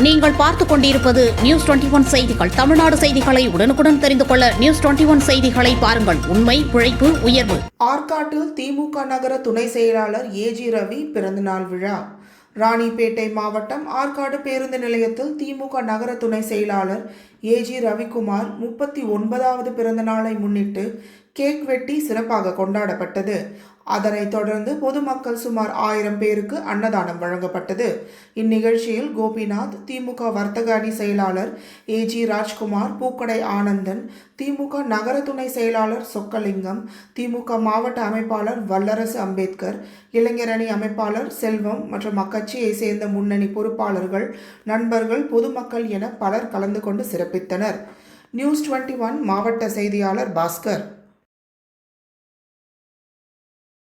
நீங்கள் பார்த்துக் கொண்டிருப்பது நியூஸ் டுவெண்டி ஒன் செய்திகள். தமிழ்நாடு செய்திகளை உடனுக்குடன் தெரிந்து கொள்ள நியூஸ் டுவெண்டி ஒன் செய்திகளை பாருங்கள். உண்மை உழைப்பு உயர்வு. ஆற்காட்டில் திமுக நகர துணை செயலாளர் ஏஜி ரவி பிறந்தநாள் விழா. ராணிப்பேட்டை மாவட்டம் ஆற்காடு பேருந்து நிலையத்தில் திமுக நகர துணை செயலாளர் ஏஜி ரவிக்குமார் முப்பத்தி ஒன்பதாவது பிறந்த நாளை முன்னிட்டு கேக் வெட்டி சிறப்பாக கொண்டாடப்பட்டது. அதனைத் தொடர்ந்து பொதுமக்கள் சுமார் ஆயிரம் பேருக்கு அன்னதானம் வழங்கப்பட்டது. இந்நிகழ்ச்சியில் கோபிநாத் திமுக வர்த்தக அணி செயலாளர் ஏஜி ராஜ்குமார் பூக்கடை ஆனந்தன் திமுக நகர துணை செயலாளர் சொக்கலிங்கம் திமுக மாவட்ட அமைப்பாளர் வல்லரசு அம்பேத்கர் இளைஞரணி அமைப்பாளர் செல்வம் மற்றும் அக்கட்சியை சேர்ந்த முன்னணி பொறுப்பாளர்கள் நண்பர்கள் பொதுமக்கள் என பலர் கலந்து கொண்டு சிறப்பித்தனர். நியூஸ் டுவெண்ட்டி ஒன் மாவட்ட செய்தியாளர் பாஸ்கர்.